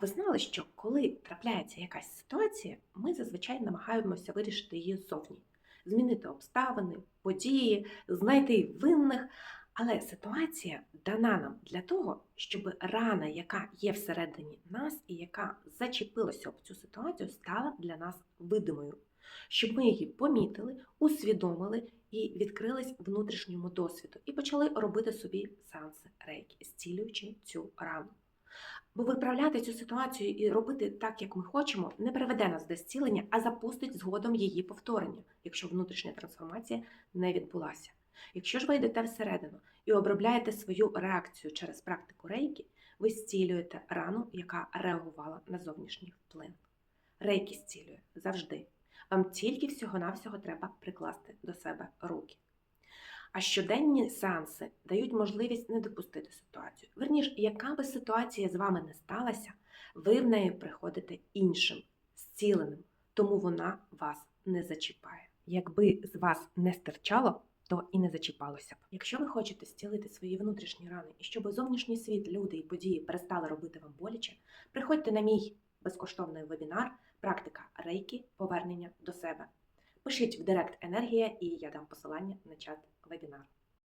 Ви знали, що коли трапляється якась ситуація, ми зазвичай намагаємося вирішити її ззовні, змінити обставини, події, знайти винних. Але ситуація дана нам для того, щоб рана, яка є всередині нас і яка зачепилася об цю ситуацію, стала для нас видимою, щоб ми її помітили, усвідомили і відкрились внутрішньому досвіду, і почали робити собі сеанси рейки, зцілюючи цю рану. Бо виправляти цю ситуацію і робити так, як ми хочемо, не приведе нас до зцілення, а запустить згодом її повторення, якщо внутрішня трансформація не відбулася. Якщо ж ви йдете всередину і обробляєте свою реакцію через практику рейки, ви зцілюєте рану, яка реагувала на зовнішній вплив. Рейки зцілює завжди. Вам тільки всього-навсього треба прикласти до себе руки. А щоденні сеанси дають можливість не допустити ситуацію. Верніш, яка би ситуація з вами не сталася, ви в неї приходите іншим, зціленим, тому вона вас не зачіпає. Якби з вас не стирчало, то і не зачіпалося б. Якщо ви хочете зцілити свої внутрішні рани і щоб зовнішній світ, люди і події перестали робити вам боляче, приходьте на мій безкоштовний вебінар Практика рейки повернення до себе. Пишіть в Директ Енергія і я дам посилання на чат вебінар.